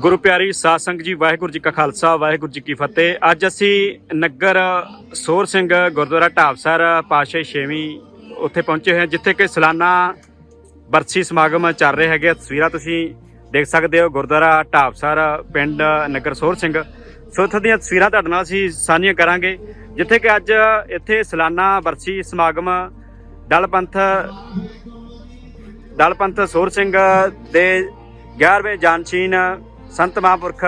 ਗੁਰੂ ਪਿਆਰੀ ਸਾਧ ਸੰਗਤ ਜੀ, ਵਾਹਿਗੁਰੂ ਜੀ ਕਾ ਖਾਲਸਾ, ਵਾਹਿਗੁਰੂ ਜੀ ਕੀ ਫਤਿਹ ਅੱਜ ਅਸੀਂ ਨਗਰ ਸੋਰ ਸਿੰਘ ਗੁਰਦੁਆਰਾ ਢਾਬਸਰ ਪਾਸ਼ੇ 6ਵੀਂ ਉੱਥੇ ਪਹੁੰਚੇ ਹੋਏ ਹਾਂ, ਜਿੱਥੇ ਕਿ ਸਾਲਾਨਾ ਬਰਸੀ ਸਮਾਗਮ ਚੱਲ ਰਹੇ ਹੈਗੇ ਆ। ਤਸਵੀਰਾਂ ਤੁਸੀਂ ਦੇਖ ਸਕਦੇ ਹੋ, ਗੁਰਦੁਆਰਾ ਢਾਬਸਰ ਪਿੰਡ ਨਗਰ ਸੋਰ ਸਿੰਘ ਸੋ ਇੱਥੋਂ ਦੀਆਂ ਤਸਵੀਰਾਂ ਤੁਹਾਡੇ ਨਾਲ ਅਸੀਂ ਸਾਂਝੀਆਂ ਕਰਾਂਗੇ, ਜਿੱਥੇ ਕਿ ਅੱਜ ਇੱਥੇ ਸਾਲਾਨਾ ਬਰਸੀ ਸਮਾਗਮ ਦਲ ਪੰਥ ਦਲ ਪੰਥ ਸੋਰ ਸਿੰਘ ਦੇ 11ਵੇਂ ਜਾਨਸ਼ੀਨ ਸੰਤ ਮਹਾਂਪੁਰਖ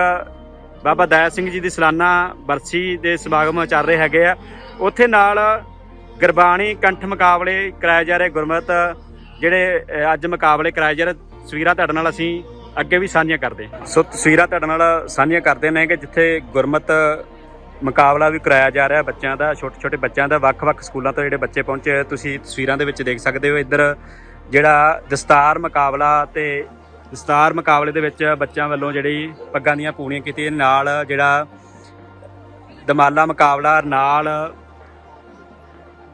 ਬਾਬਾ ਦਇਆ ਸਿੰਘ ਜੀ ਦੀ ਸਾਲਾਨਾ ਬਰਸੀ ਦੇ ਸਮਾਗਮ ਚੱਲ ਰਹੇ ਹੈਗੇ ਆ। ਉੱਥੇ ਨਾਲ ਗੁਰਬਾਣੀ ਕੰਠ ਮੁਕਾਬਲੇ ਕਰਾਏ ਜਾ ਰਹੇ ਗੁਰਮਤ, ਜਿਹੜੇ ਅੱਜ ਮੁਕਾਬਲੇ ਕਰਾਏ ਜਾ ਰਹੇ, ਤਸਵੀਰਾਂ ਤੁਹਾਡੇ ਨਾਲ ਅਸੀਂ ਅੱਗੇ ਵੀ ਸਾਂਝੀਆਂ ਕਰਦੇ ਸੋ ਤਸਵੀਰਾਂ ਤੁਹਾਡੇ ਨਾਲ ਸਾਂਝੀਆਂ ਕਰਦੇ ਨੇ ਕਿ ਜਿੱਥੇ ਗੁਰਮਤ ਮੁਕਾਬਲਾ ਵੀ ਕਰਾਇਆ ਜਾ ਰਿਹਾ ਬੱਚਿਆਂ ਦਾ ਛੋਟੇ ਛੋਟੇ ਬੱਚਿਆਂ ਦਾ, ਵੱਖ-ਵੱਖ ਸਕੂਲਾਂ ਤੋਂ ਜਿਹੜੇ ਬੱਚੇ ਪਹੁੰਚੇ ਤੁਸੀਂ ਤਸਵੀਰਾਂ ਦੇ ਵਿੱਚ ਦੇਖ ਸਕਦੇ ਹੋ। ਇੱਧਰ ਜਿਹੜਾ ਦਸਤਾਰ ਮੁਕਾਬਲਾ ਤੇ ਦਸਤਾਰ ਮੁਕਾਬਲੇ ਦੇ ਵਿੱਚ ਬੱਚਿਆਂ ਵੱਲੋਂ ਜਿਹੜੀ ਪੱਗਾਂ ਦੀਆਂ ਪੂਣੀਆਂ ਕੀਤੀਆਂ ਨਾਲ ਜਿਹੜਾ ਦਮਾਲਾ ਮੁਕਾਬਲਾ, ਨਾਲ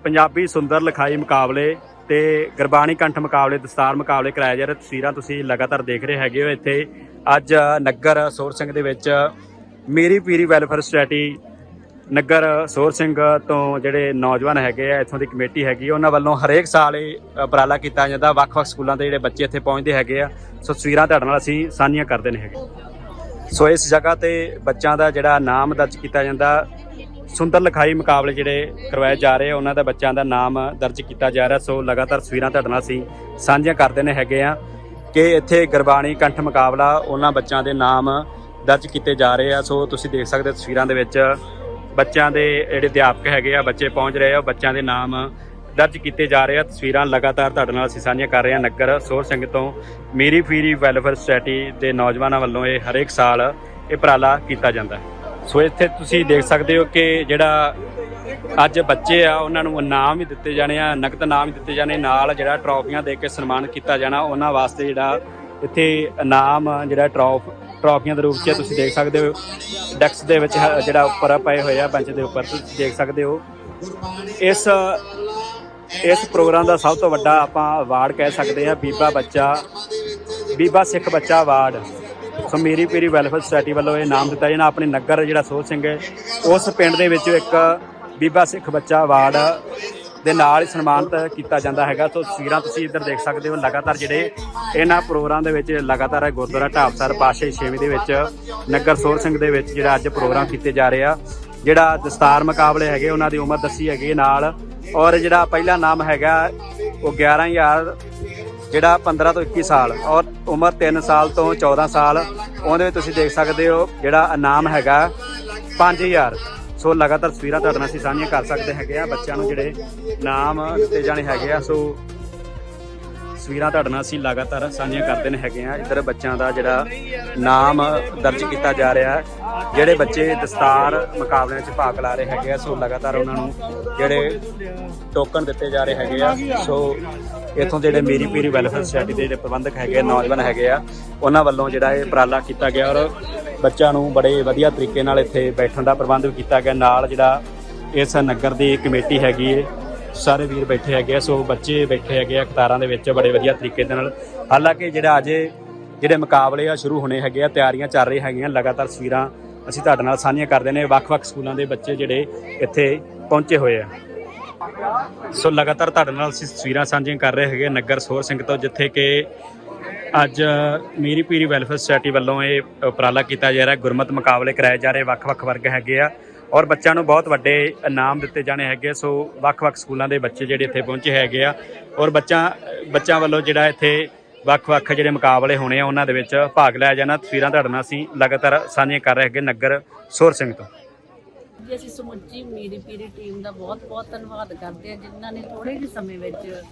ਪੰਜਾਬੀ ਸੁੰਦਰ ਲਿਖਾਈ ਮੁਕਾਬਲੇ ਤੇ ਗੁਰਬਾਣੀ ਕੰਠ ਮੁਕਾਬਲੇ, ਦਸਤਾਰ ਮੁਕਾਬਲੇ ਕਰਾਏ ਜਾ ਰਿਹਾ ਤਸਵੀਰਾਂ ਤੁਸੀਂ ਲਗਾਤਾਰ ਦੇਖ ਰਹੇ ਹੈਗੇ ਹੋ ਇੱਥੇ। ਅੱਜ ਨਗਰ ਸੋਰ ਸਿੰਘ ਦੇ ਵਿੱਚ ਮੇਰੀ ਪੀਰੀ ਵੈਲਫੇਅਰ ਸੁਸਾਇਟੀ ਨਗਰ ਸੋਰ ਸਿੰਘ ਤੋਂ ਜਿਹੜੇ ਨੌਜਵਾਨ ਹੈਗੇ ਆ, ਇੱਥੋਂ ਦੀ ਕਮੇਟੀ ਹੈਗੀ ਉਹਨਾਂ ਵੱਲੋਂ ਹਰੇਕ ਸਾਲ ਇਹ ਉਪਰਾਲਾ ਕੀਤਾ ਜਾਂਦਾ, ਵੱਖ-ਵੱਖ ਸਕੂਲਾਂ ਦੇ ਜਿਹੜੇ ਬੱਚੇ ਇੱਥੇ ਪਹੁੰਚਦੇ ਹੈਗੇ ਆ। ਸੋ ਤਸਵੀਰਾਂ ਤੁਹਾਡੇ ਨਾਲ ਅਸੀਂ ਸਾਂਝੀਆਂ ਕਰਦੇ ਨੇ ਹੈਗੇ। ਸੋ ਇਸ ਜਗ੍ਹਾ ਤੇ ਬੱਚਿਆਂ ਦਾ ਜਿਹੜਾ ਨਾਮ ਦਰਜ ਕੀਤਾ ਜਾਂਦਾ, ਸੁੰਦਰ ਲਿਖਾਈ ਮੁਕਾਬਲੇ ਜਿਹੜੇ ਕਰਵਾਏ ਜਾ ਰਹੇ ਆ, ਉਹਨਾਂ ਦਾ ਬੱਚਿਆਂ ਦਾ ਨਾਮ ਦਰਜ ਕੀਤਾ ਜਾ ਰਿਹਾ। ਸੋ ਲਗਾਤਾਰ ਤਸਵੀਰਾਂ ਤੁਹਾਡੇ ਨਾਲ ਅਸੀਂ ਸਾਂਝੀਆਂ ਕਰਦੇ ਨੇ ਹੈਗੇ ਆ ਕਿ ਇੱਥੇ ਗੁਰਬਾਣੀ ਕੰਠ ਮੁਕਾਬਲਾ, ਉਹਨਾਂ ਬੱਚਿਆਂ ਦੇ ਨਾਮ ਦਰਜ ਕੀਤੇ ਜਾ ਰਹੇ ਆ। ਸੋ ਤੁਸੀਂ ਦੇਖ ਸਕਦੇ ਹੋ ਤਸਵੀਰਾਂ ਦੇ ਵਿੱਚ ਬੱਚਿਆਂ ਦੇ ਜਿਹੜੇ ਅਧਿਆਪਕ ਹੈਗੇ ਆ, ਬੱਚੇ ਪਹੁੰਚ ਰਹੇ ਆ, ਉਹ ਬੱਚਿਆਂ ਦੇ ਨਾਮ ਦਰਜ ਕੀਤੇ ਜਾ ਰਹੇ ਆ। ਤਸਵੀਰਾਂ ਲਗਾਤਾਰ ਤੁਹਾਡੇ ਨਾਲ ਅਸੀਂ ਸਾਂਝੀਆਂ ਕਰ ਰਹੇ ਹਾਂ ਨਗਰ ਸੋਰ ਸਿੰਘ ਤੋਂ। ਮੇਰੀ ਫੀਰੀ ਵੈਲਫੇਅਰ ਸੁਸਾਇਟੀ ਦੇ ਨੌਜਵਾਨਾਂ ਵੱਲੋਂ ਇਹ ਹਰੇਕ ਸਾਲ ਇਹ ਉਪਰਾਲਾ ਕੀਤਾ ਜਾਂਦਾ ਸੋ ਇੱਥੇ ਤੁਸੀਂ ਦੇਖ ਸਕਦੇ ਹੋ ਕਿ ਜਿਹੜਾ ਅੱਜ ਬੱਚੇ ਆ, ਉਹਨਾਂ ਨੂੰ ਇਨਾਮ ਵੀ ਦਿੱਤੇ ਜਾਣੇ ਆ ਨਕਦ ਇਨਾਮ ਵੀ ਦਿੱਤੇ ਜਾਣੇ, ਨਾਲ ਜਿਹੜਾ ਟਰੋਫੀਆਂ ਦੇ ਕੇ ਸਨਮਾਨ ਕੀਤਾ ਜਾਣਾ, ਉਹਨਾਂ ਵਾਸਤੇ ਜਿਹੜਾ ਇੱਥੇ ਇਨਾਮ ਜਿਹੜਾ ਟਰੋਫ ਟਰੋਫੀਆਂ ਦੇ ਰੂਪ 'ਚ ਤੁਸੀਂ ਦੇਖ ਸਕਦੇ ਹੋ। ਡੈਕਸ ਦੇ ਵਿੱਚ ਜਿਹੜਾ ਉੱਪਰ ਪਏ ਹੋਏ ਆ, ਬੈਂਚ ਦੇ ਉੱਪਰ ਤੁਸੀਂ ਦੇਖ ਸਕਦੇ ਹੋ। ਇਸ ਇਸ ਪ੍ਰੋਗਰਾਮ ਦਾ ਸਭ ਤੋਂ ਵੱਡਾ ਆਪਾਂ ਅਵਾਰਡ ਕਹਿ ਸਕਦੇ ਆ ਬੀਬਾ ਬੱਚਾ, ਬੀਬਾ ਸਿੱਖ ਬੱਚਾ ਅਵਾਰਡ ਸੋ ਮੇਰੀ ਪੀਰੀ ਵੈਲਫੇਅਰ ਸੁਸਾਇਟੀ ਵੱਲੋਂ ਇਹ ਨਾਮ ਦਿੱਤਾ ਜਾਣਾ ਆਪਣੇ ਨਗਰ ਜਿਹੜਾ ਸੋਹ ਸਿੰਘ ਹੈ, ਉਸ ਪਿੰਡ ਦੇ ਵਿੱਚ ਇੱਕ ਬੀਬਾ ਸਿੱਖ ਬੱਚਾ ਅਵਾਰਡ ਦੇ ਨਾਲ ਹੀ ਸਨਮਾਨਿਤ ਕੀਤਾ ਜਾਂਦਾ ਹੈਗਾ। ਸੋ ਤਸਵੀਰਾਂ ਤੁਸੀਂ ਇੱਧਰ ਦੇਖ ਸਕਦੇ ਹੋ। ਲਗਾਤਾਰ ਜਿਹੜੇ ਇਹਨਾਂ ਪ੍ਰੋਗਰਾਮ ਦੇ ਵਿੱਚ ਲਗਾਤਾਰ ਇਹ ਗੁਰਦੁਆਰਾ ਢਾਬਸਰ ਪਾਸ਼ੇ 6ਵੀਂ ਦੇ ਵਿੱਚ, ਨਗਰ ਸੋਹ ਸਿੰਘ ਦੇ ਵਿੱਚ ਜਿਹੜਾ ਅੱਜ ਪ੍ਰੋਗਰਾਮ ਕੀਤੇ ਜਾ ਰਹੇ ਆ। ਜਿਹੜਾ ਦਸਤਾਰ ਮੁਕਾਬਲੇ ਹੈਗੇ, ਉਹਨਾਂ ਦੀ ਉਮਰ ਦੱਸੀ ਹੈਗੀ ਹੈ ਨਾਲ। ਔਰ ਜਿਹੜਾ ਪਹਿਲਾ ਨਾਮ ਹੈਗਾ, ਉਹ 11000 ਜਿਹੜਾ 15 ਤੋਂ 21 ਸਾਲ ਔਰ ਉਮਰ 3 ਸਾਲ ਤੋਂ 14 ਸਾਲ, ਉਹਦੇ ਵਿੱਚ ਤੁਸੀਂ ਦੇਖ ਸਕਦੇ ਹੋ ਜਿਹੜਾ ਇਨਾਮ ਹੈਗਾ 5000 ਸੋ ਲਗਾਤਾਰ ਤਸਵੀਰਾਂ ਤੁਹਾਡੇ ਨਾਲ ਅਸੀਂ ਸਾਂਝੀਆਂ ਕਰ ਸਕਦੇ ਹੈਗੇ ਆ। ਬੱਚਿਆਂ ਨੂੰ ਜਿਹੜੇ ਨਾਮ ਦਿੱਤੇ ਜਾਣੇ ਹੈਗੇ ਆ, ਸੋ ਤਸਵੀਰਾਂ ਤੁਹਾਡੇ ਨਾਲ ਅਸੀਂ ਲਗਾਤਾਰ ਸਾਂਝੀਆਂ ਕਰਦੇ ਨੇ ਹੈਗੇ ਆ ਇੱਧਰ ਬੱਚਿਆਂ ਦਾ ਜਿਹੜਾ ਨਾਮ ਦਰਜ ਕੀਤਾ ਜਾ ਰਿਹਾ ਹੈ। ਜਿਹੜੇ ਬੱਚੇ ਦਸਤਾਰ ਮੁਕਾਬਲਿਆਂ 'ਚ ਭਾਗ ਲਾ ਰਹੇ ਹੈਗੇ ਆ ਸੋ ਲਗਾਤਾਰ ਉਹਨਾਂ ਨੂੰ ਜਿਹੜੇ ਟੋਕਨ ਦਿੱਤੇ ਜਾ ਰਹੇ ਹੈਗੇ ਆ। ਸੋ ਇਥੋਂ ਜਿਹੜੇ ਮੇਰੀ ਪੀਰੀ ਵੈਲਫੇਅਰ ਸੁਸਾਇਟੀ ਦੇ ਜਿਹੜੇ ਪ੍ਰਬੰਧਕ ਹੈਗੇ ਆ, ਨੌਜਵਾਨ ਹੈਗੇ ਆ ਉਹਨਾਂ ਵੱਲੋਂ ਜਿਹੜਾ ਇਹ ਉਪਰਾਲਾ ਕੀਤਾ ਗਿਆ ਔਰ ਬੱਚਿਆਂ ਨੂੰ ਬੜੇ ਵਧੀਆ ਤਰੀਕੇ ਨਾਲ ਇੱਥੇ ਬੈਠਣ ਦਾ ਪ੍ਰਬੰਧ ਵੀ ਕੀਤਾ ਗਿਆ। ਨਾਲ ਜਿਹੜਾ ਇਸ ਨਗਰ ਦੀ ਕਮੇਟੀ ਹੈਗੀ ਏ ਸਾਰੇ ਵੀਰ ਬੈਠੇ ਹੈਗੇ ਆ, ਸੋ ਬੱਚੇ ਬੈਠੇ ਹੈਗੇ ਆ ਕਤਾਰਾਂ ਦੇ ਵਿੱਚ ਬੜੇ ਵਧੀਆ ਤਰੀਕੇ ਦੇ ਨਾਲ। ਹਾਲਾਂਕਿ ਜਿਹੜਾ ਅਜੇ ਜਿਹੜੇ ਮੁਕਾਬਲੇ ਆ ਸ਼ੁਰੂ ਹੋਣੇ ਹੈਗੇ ਆ, ਤਿਆਰੀਆਂ ਚੱਲ ਰਹੀਆਂ ਹੈਗੀਆਂ, ਲਗਾਤਾਰ ਤਸਵੀਰਾਂ ਅਸੀਂ ਤੁਹਾਡੇ ਨਾਲ ਸਾਂਝੀਆਂ ਕਰਦੇ ਨੇ। ਵੱਖ-ਵੱਖ ਸਕੂਲਾਂ ਦੇ ਬੱਚੇ ਜਿਹੜੇ ਇੱਥੇ ਪਹੁੰਚੇ ਹੋਏ ਆ। ਸੋ ਲਗਾਤਾਰ ਤੁਹਾਡੇ ਨਾਲ ਅਸੀਂ ਤਸਵੀਰਾਂ ਸਾਂਝੀਆਂ ਕਰ ਰਹੇ ਹੈਗੇ ਨਗਰ ਸੋਹਰ ਸਿੰਘ ਤੋਂ, ਜਿੱਥੇ ਕਿ ਅੱਜ ਮੀਰੀ ਪੀਰੀ ਵੈਲਫੇਅਰ ਸੁਸਾਇਟੀ ਵੱਲੋਂ ਇਹ ਉਪਰਾਲਾ ਕੀਤਾ ਜਾ ਰਿਹਾ। ਗੁਰਮਤ ਮੁਕਾਬਲੇ ਕਰਾਏ ਜਾ ਰਹੇ ਵੱਖ-ਵੱਖ ਵਰਗ ਹੈਗੇ ਆ। ਔਰ ਬੱਚਿਆਂ ਨੂੰ ਬਹੁਤ ਵੱਡੇ ਇਨਾਮ ਦਿੱਤੇ ਜਾਣੇ ਹੈਗੇ ਸੋ ਵੱਖ-ਵੱਖ ਸਕੂਲਾਂ ਦੇ ਬੱਚੇ ਜਿਹੜੇ ਇੱਥੇ ਪਹੁੰਚੇ ਹੈਗੇ ਆ ਔਰ ਬੱਚਾ ਬੱਚਿਆਂ ਵੱਲੋਂ ਜਿਹੜਾ ਇੱਥੇ ਵੱਖ-ਵੱਖ ਜਿਹੜੇ ਮੁਕਾਬਲੇ ਹੋਣੇ ਆ, ਉਹਨਾਂ ਦੇ ਵਿੱਚ ਭਾਗ ਲਿਆ ਜਾਣਾ। ਤਸਵੀਰਾਂ ਤੁਹਾਡੇ ਨਾਲ ਅਸੀਂ ਲਗਾਤਾਰ ਸਾਂਝੀਆਂ ਕਰ ਰਹੇ ਹੈਗੇ ਨਗਰ ਸੋਰ ਸਿੰਘ ਤੋਂ। ਜੀ, ਅਸੀਂ ਸਮੁੱਚੀ ਮੇਰੀ ਪੀਰੀ ਟੀਮ ਦਾ ਬਹੁਤ-ਬਹੁਤ ਧੰਨਵਾਦ ਕਰਦੇ ਹਾਂ ਜਿਨ੍ਹਾਂ ਨੇ ਥੋੜੇ ਜਿਹੇ ਸਮੇਂ ਵਿੱਚ,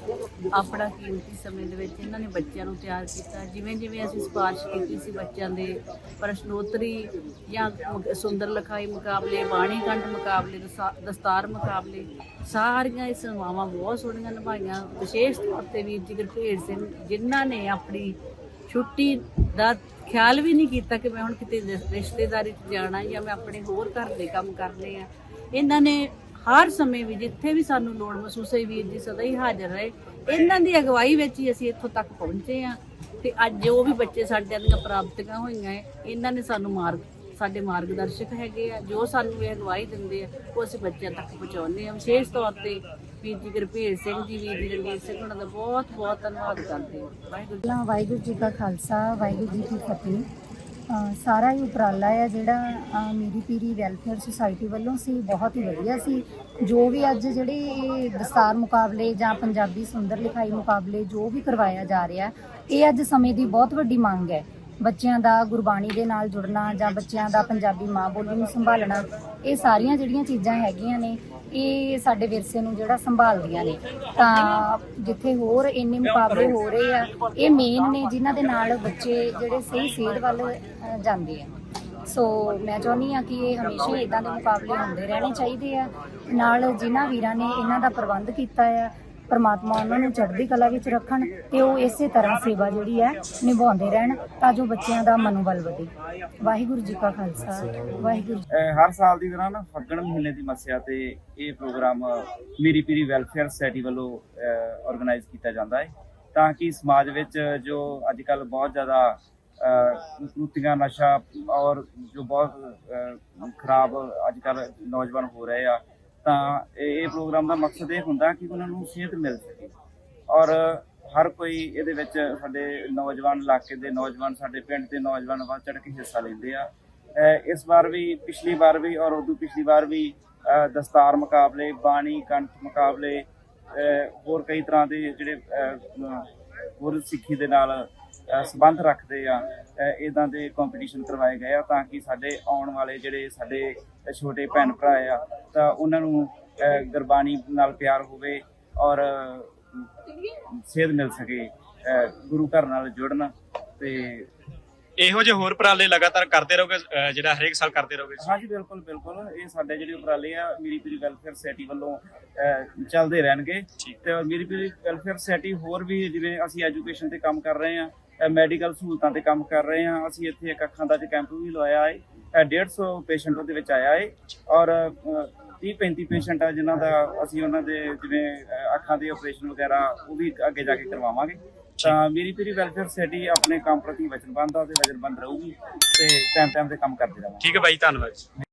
ਆਪਣਾ ਕੀਮਤੀ ਸਮੇਂ ਦੇ ਵਿੱਚ ਇਹਨਾਂ ਨੇ ਬੱਚਿਆਂ ਨੂੰ ਤਿਆਰ ਕੀਤਾ। ਜਿਵੇਂ ਜਿਵੇਂ ਅਸੀਂ ਸਿਫਾਰਿਸ਼ ਕੀਤੀ ਸੀ ਬੱਚਿਆਂ ਦੇ ਪ੍ਰਸ਼ਨੋਤਰੀ ਜਾਂ ਸੁੰਦਰ ਲਿਖਾਈ ਮੁਕਾਬਲੇ ਬਾਣੀ ਕੰਠ ਮੁਕਾਬਲੇ, ਦਸਾ- ਦਸਤਾਰ ਮੁਕਾਬਲੇ, ਸਾਰੀਆਂ ਇਹ ਸੇਵਾਵਾਂ ਬਹੁਤ ਸੋਹਣੀਆਂ ਨਿਭਾਈਆਂ। ਵਿਸ਼ੇਸ਼ ਤੌਰ ਤੇ ਵੀਰ ਜੀ ਗੁਰਭੇਜ ਸਿੰਘ, ਜਿਨ੍ਹਾਂ ਨੇ ਆਪਣੀ ਛੁੱਟੀ ਦਾ ਖਿਆਲ ਵੀ ਨਹੀਂ ਕੀਤਾ ਕਿ ਮੈਂ ਹੁਣ ਕਿਤੇ ਰਿਸ਼ਤੇਦਾਰੀ 'ਚ ਜਾਣਾ ਜਾਂ ਮੈਂ ਆਪਣੇ ਹੋਰ ਘਰ ਦੇ ਕੰਮ ਕਰਨੇ ਆ। ਇਹਨਾਂ ਨੇ ਹਰ ਸਮੇਂ ਵੀ ਜਿੱਥੇ ਵੀ ਸਾਨੂੰ ਲੋੜ ਮਹਿਸੂਸ ਹੋਈ, ਵੀਰ ਜੀ ਸਦਾ ਹੀ ਹਾਜ਼ਰ ਰਹੇ। ਇਹਨਾਂ ਦੀ ਅਗਵਾਈ ਵਿੱਚ ਹੀ ਅਸੀਂ ਇੱਥੋਂ ਤੱਕ ਪਹੁੰਚੇ ਆ ਤੇ ਅੱਜ ਜੋ ਵੀ ਬੱਚੇ ਸਾਡੇ ਦੀਆਂ ਪ੍ਰਾਪਤੀਆਂ ਹੋਈਆਂ ਹੈ ਇਹਨਾਂ ਨੇ ਸਾਨੂੰ ਮਾਰਗ ਸਾਡੇ ਮਾਰਗਦਰਸ਼ਕ ਹੈਗੇ ਆ। ਜੋ ਸਾਨੂੰ ਇਹ ਅਗਵਾਈ ਦਿੰਦੇ ਆ, ਉਹ ਅਸੀਂ ਬੱਚਿਆਂ ਤੱਕ ਪਹੁੰਚਾਉਂਦੇ ਆ ਵਿਸ਼ੇਸ਼ ਤੌਰ ਤੇ ਵੀਰ ਜੀ ਗੁਰਭੇਜ ਸਿੰਘ ਜੀ, ਵੀਰ ਜੀ ਰਣਜੀਤ ਸਿੰਘ ਉਹਨਾਂ ਦਾ ਬਹੁਤ ਬਹੁਤ ਧੰਨਵਾਦ ਕਰਦੇ ਹਾਂ। ਵਾਹਿਗੁਰੂ ਪਹਿਲਾਂ ਵਾਹਿਗੁਰੂ ਜੀ ਕਾ ਖਾਲਸਾ, ਵਾਹਿਗੁਰੂ ਜੀ ਕੀ ਫਤਿਹ। ਸਾਰਾ ਹੀ ਉਪਰਾਲਾ ਹੈ ਜਿਹੜਾ ਮੇਰੀ ਪੀਰੀ ਵੈਲਫੇਅਰ ਸੁਸਾਇਟੀ ਵੱਲੋਂ ਸੀ, ਬਹੁਤ ਹੀ ਵਧੀਆ ਸੀ। ਜੋ ਵੀ ਅੱਜ ਜਿਹੜੇ ਦਸਤਾਰ ਮੁਕਾਬਲੇ ਜਾਂ ਪੰਜਾਬੀ ਸੁੰਦਰ ਲਿਖਾਈ ਮੁਕਾਬਲੇ ਜੋ ਵੀ ਕਰਵਾਇਆ ਜਾ ਰਿਹਾ, ਇਹ ਅੱਜ ਸਮੇਂ ਦੀ ਬਹੁਤ ਵੱਡੀ ਮੰਗ ਹੈ। ਬੱਚਿਆਂ ਦਾ ਗੁਰਬਾਣੀ ਦੇ ਨਾਲ ਜੁੜਨਾ ਜਾਂ ਬੱਚਿਆਂ ਦਾ ਪੰਜਾਬੀ ਮਾਂ ਬੋਲੀ ਨੂੰ ਸੰਭਾਲਣਾ, ਇਹ ਸਾਰੀਆਂ ਜਿਹੜੀਆਂ ਚੀਜ਼ਾਂ ਹੈਗੀਆਂ ਨੇ ਇਹ ਸਾਡੇ ਵਿਰਸੇ ਨੂੰ ਜਿਹੜਾ ਸੰਭਾਲਦੀਆਂ ਨੇ। ਤਾਂ ਜਿੱਥੇ ਹੋਰ ਇੰਨੇ ਮੁਕਾਬਲੇ ਹੋ ਰਹੇ ਆ, ਇਹ ਮੇਨ ਨੇ ਜਿਨ੍ਹਾਂ ਦੇ ਨਾਲ ਬੱਚੇ ਜਿਹੜੇ ਸਹੀ ਸੇਧ ਵੱਲ ਜਾਂਦੇ ਆ। ਸੋ ਮੈਂ ਚਾਹੁੰਦੀ ਆ ਕਿ ਇਹ ਹਮੇਸ਼ਾ ਹੀ ਇਦਾਂ ਦੇ ਮੁਕਾਬਲੇ ਹੁੰਦੇ ਰਹਿਣੇ ਚਾਹੀਦੇ ਆ। ਨਾਲ ਜਿਨ੍ਹਾਂ ਵੀਰਾਂ ਨੇ ਇਹਨਾਂ ਦਾ ਪ੍ਰਬੰਧ ਕੀਤਾ ਆ ਪਰਮਾਤਮਾ ਉਹਨਾਂ ਨੂੰ ਚੜ੍ਹਦੀ ਕਲਾ ਵਿੱਚ ਰੱਖਣ ਤੇ ਉਹ ਇਸੇ ਤਰ੍ਹਾਂ ਸੇਵਾ ਜਿਹੜੀ ਹੈ ਨਿਭਾਉਂਦੇ ਰਹਿਣ ਤਾਂ ਜੋ ਬੱਚਿਆਂ ਦਾ ਮਨੋਬਲ ਵਧੇ। ਵਾਹਿਗੁਰੂ ਜੀ ਕਾ ਖਾਲਸਾ। ਵਾਹਿਗੁਰੂ ਹਰ ਸਾਲ ਦੀ ਤਰ੍ਹਾਂ ਨਾ ਫੱਗਣ ਮਹੀਨੇ ਦੀ ਮੱਸਿਆ ਤੇ ਇਹ programme Miri Piri welfare society ਵੱਲੋਂ ਆਰਗੇਨਾਈਜ਼ ਕੀਤਾ ਜਾਂਦਾ ਹੈ। ਤਾਂ ਕਿ ਸਮਾਜ ਵਿੱਚ ਜੋ ਅੱਜ ਕੱਲ ਬਹੁਤ ਜ਼ਿਆਦਾ ਕੁੱਤੀਆਂ ਨਸ਼ਾ ਔਰ ਜੋ ਬਹੁਤ ਖਰਾਬ ਅੱਜ ਕੱਲ ਨੌਜਵਾਨ ਹੋ ਰਹੇ ਆ ਤਾਂ ਇਹ ਪ੍ਰੋਗਰਾਮ ਦਾ ਮਕਸਦ ਇਹ ਹੁੰਦਾ ਕਿ ਉਹਨਾਂ ਨੂੰ ਸਿਹਤ ਮਿਲ ਸਕੇ। ਔਰ ਹਰ ਕੋਈ ਇਹਦੇ ਵਿੱਚ ਸਾਡੇ ਨੌਜਵਾਨ ਇਲਾਕੇ ਦੇ ਨੌਜਵਾਨ, ਸਾਡੇ ਪਿੰਡ ਦੇ ਨੌਜਵਾਨ ਵੱਧ ਚੜ੍ਹ ਕੇ ਹਿੱਸਾ ਲੈਂਦੇ ਆ। ਇਸ ਵਾਰ ਵੀ, ਪਿਛਲੀ ਵਾਰ ਵੀ ਔਰ ਉਦੋਂ ਪਿਛਲੀ ਵਾਰ ਵੀ ਦਸਤਾਰ ਮੁਕਾਬਲੇ, ਬਾਣੀ, ਕੰਠ ਮੁਕਾਬਲੇ ਹੋਰ ਕਈ ਤਰ੍ਹਾਂ ਦੇ ਜਿਹੜੇ ਗੁਰੂ ਸਿੱਖੀ ਦੇ ਨਾਲ ਅਹ, ਸੰਬੰਧ ਰੱਖਦੇ ਆ ਇਦਾਂ ਦੇ ਕੰਪੀਟੀਸ਼ਨ ਕਰਵਾਏ ਗਏ ਆ ਤਾਂ ਕਿ ਸਾਡੇ ਆਉਣ ਵਾਲੇ ਜਿਹੜੇ ਸਾਡੇ ਛੋਟੇ ਭੈਣ ਭਰਾ ਆ ਤਾਂ ਉਹਨਾਂ ਨੂੰ ਗੁਰਬਾਣੀ ਨਾਲ ਪਿਆਰ ਹੋਵੇ ਔਰ ਸੇਧ ਮਿਲ ਸਕੇ ਗੁਰੂ ਘਰ ਨਾਲ ਜੁੜਨ ਤੇ ਇਹੋ ਜਿਹੇ ਹੋਰ ਉਪਰਾਲੇ ਲਗਾਤਾਰ ਕਰਦੇ ਰਹੋਗੇ ਜਿਹੜਾ ਹਰੇਕ ਸਾਲ ਕਰਦੇ ਰਹੋਗੇ? ਹਾਂਜੀ ਬਿਲਕੁਲ ਬਿਲਕੁਲ। ਇਹ ਸਾਡੇ ਜਿਹੜੇ ਉਪਰਾਲੇ ਆ ਮੇਰੀ ਪੀਰੀ ਵੈਲਫੇਅਰ ਸੋਸਾਇਟੀ ਵੱਲੋਂ ਅਹ, ਚੱਲਦੇ ਰਹਿਣਗੇ। ਠੀਕ। ਤੇ ਮੇਰੀ ਪੀਰੀ ਵੈਲਫੇਅਰ ਸੋਸਾਇਟੀ ਹੋਰ ਵੀ ਜਿਵੇਂ ਅਸੀਂ ਐਜੂਕੇਸ਼ਨ ਤੇ ਕੰਮ ਕਰ ਰਹੇ ਆ ਮੈਡੀਕਲ ਸਹੂਲਤਾਂ ਤੇ ਕੰਮ ਕਰ ਰਹੇ ਆ ਅਸੀਂ ਇੱਥੇ ਇੱਕ ਅੱਖਾਂ ਦਾ ਕੈਂਪ ਵੀ ਲਵਾਇਆ ਹੈ ਅਹ, 150 ਪੇਸ਼ੈਂਟ ਉਹਦੇ ਵਿੱਚ ਆਇਆ ਹੈ ਔਰ 30 35 ਪੇਸ਼ੈਂਟ ਆ ਜਿਨ੍ਹਾਂ ਦਾ ਅਸੀਂ ਉਹਨਾਂ ਦੇ ਜਿਵੇਂ ਅੱਖਾਂ ਦੇ ਆਪਰੇਸ਼ਨ ਵਗੈਰਾ, ਉਹ ਵੀ ਅੱਗੇ ਜਾ ਕੇ ਕਰਵਾਵਾਂਗੇ। ਤਾਂ ਮੇਰੀ ਪੀਰੀ ਵੈਲਫੇਅਰ ਸੋਸਾਇਟੀ ਆਪਣੇ ਕੰਮ ਪ੍ਰਤੀ ਵਚਨਬੱਧ ਆ ਤੇ ਵਚਨਬੱਧ ਰਹੂਗੀ ਤੇ ਟਾਈਮ ਟਾਈਮ ਤੇ ਕੰਮ ਕਰਦੇ ਰਹਾਂਗੇ। ਠੀਕ ਹੈ ਬਾਈ, ਧੰਨਵਾਦ